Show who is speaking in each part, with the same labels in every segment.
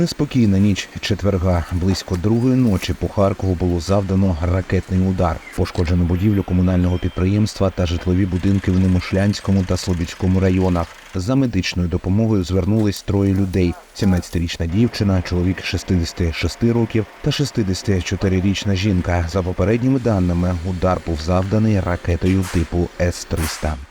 Speaker 1: Неспокійна ніч четверга. Близько другої ночі по Харкову було завдано ракетний удар. Пошкоджено будівлю комунального підприємства та житлові будинки в Немушлянському та Слобідському районах. За медичною допомогою звернулись троє людей: 17-річна дівчина, чоловік 66 років та 64-річна жінка. За попередніми даними, удар був завданий ракетою типу С-300.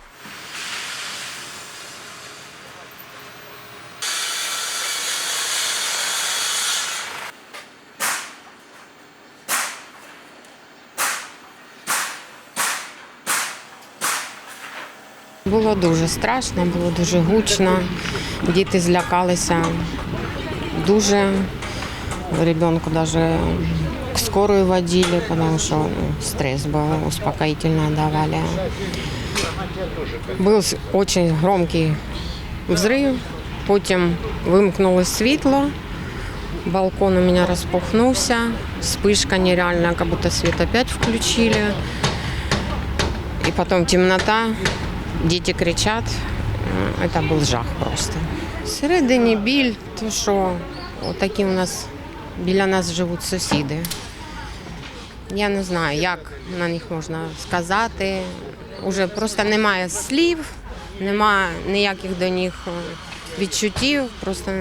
Speaker 2: Було дуже страшно, було дуже гучно. Діти злякалися дуже. Ребенку даже к скорую водили, потому что ну, стресс был, успокоительное давали. Был с- очень громкий взрыв, потім вимкнулось світло, балкон у меня распахнулся, вспышка нереальная, как будто свет опять включили. И потом темнота, Діти кричать, Е, це був жах просто. Всередині біль, то що отакі у нас біля нас живуть сусіди. Я не знаю, як на них можна сказати. Уже просто немає слів, немає ніяких до них е, відчуттів. Просто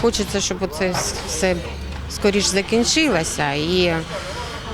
Speaker 2: хочеться, щоб це все скоріш закінчилося і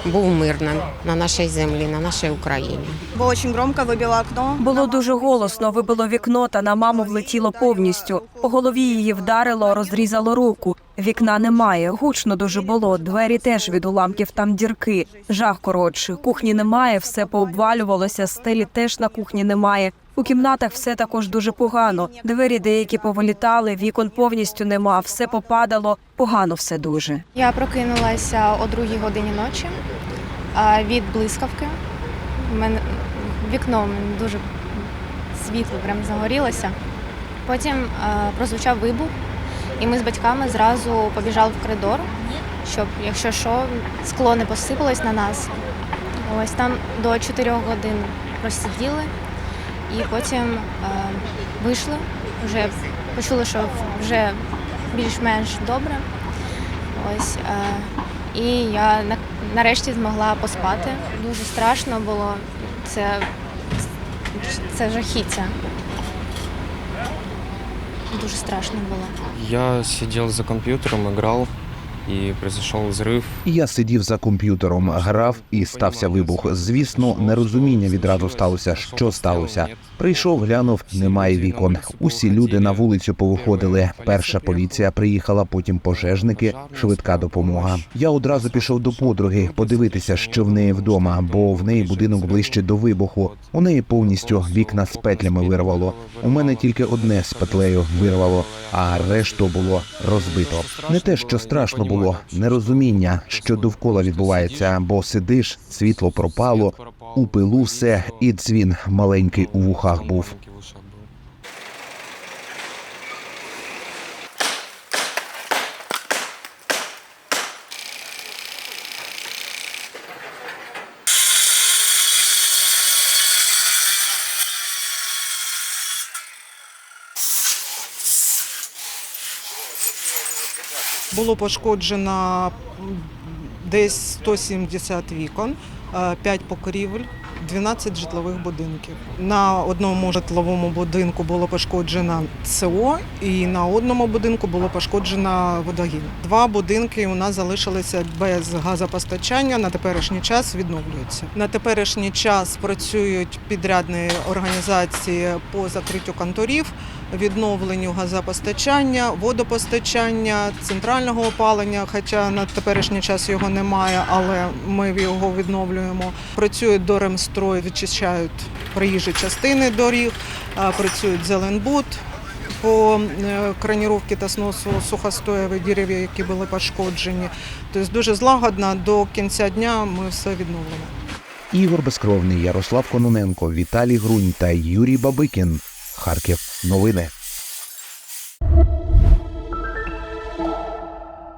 Speaker 2: був мир на, на нашій землі, на нашій Україні.
Speaker 3: Было очень громко, выбило окно.
Speaker 4: Було дуже голосно, вибило вікно та на маму влетіло повністю. По голові її вдарило, розрізало руку. Вікна немає, гучно дуже було. Двері теж від уламків там дірки. Жах коротше. Кухні немає, все пообвалювалося, стелі теж на кухні немає. У кімнатах все також дуже погано. Двері деякі повилітали, вікон повністю нема, все попадало. Погано все дуже.
Speaker 5: Я прокинулася о другій годині ночі від блискавки. Мене вікно дуже світло, прям загорілося. Потім прозвучав вибух, і ми з батьками зразу побіжали в коридор, щоб, якщо що, скло не посипалось на нас. Ось там до 4 годин просиділи, і потім вийшли, вже почули, що вже більш-менш добре. Ось і я нарешті змогла поспати. Дуже страшно було. Це, це жахіття. Дуже страшно було.
Speaker 6: Я сидів за комп'ютером, играл, и произошел взрыв.
Speaker 1: Я сидів за комп'ютером, грав і стався вибух. Звісно, нерозуміння відразу сталося. Що сталося? Прийшов, глянув, немає вікон. Усі люди на вулицю повиходили. Перша поліція приїхала, потім пожежники, швидка допомога. Я одразу пішов до подруги подивитися, що в неї вдома, бо в неї будинок ближче до вибуху. У неї повністю вікна з петлями вирвало. У мене тільки одне з петлею вирвало, а решту було розбито. Не те, що страшно було, нерозуміння, що довкола відбувається, бо сидиш, світло пропало, у пилу все, і дзвін маленький у вухах був.
Speaker 7: Було пошкоджено десь 170 вікон, 5 покрівель, 12 житлових будинків. На одному житловому будинку було пошкоджено СО, і на одному будинку було пошкоджено водогін. Два будинки у нас залишилися без газопостачання. На теперішній час відновлюються. На теперішній час працюють підрядні організації по закриттю конторів відновленню газопостачання, водопостачання, центрального опалення. Хоча на теперішній час його немає, але ми його відновлюємо. Працюють Доремстрой, відчищають проїжджі частини доріг, працюють Зеленбуд. По е, краніровці та сносу сухостоєвих дерев'я, які були пошкоджені. Тобто дуже злагодно до кінця дня ми все відновимо.
Speaker 1: Ігор Безкровний, Ярослав Кононенко, Віталій Грунь та Юрій Бабикін. Харків. Новини.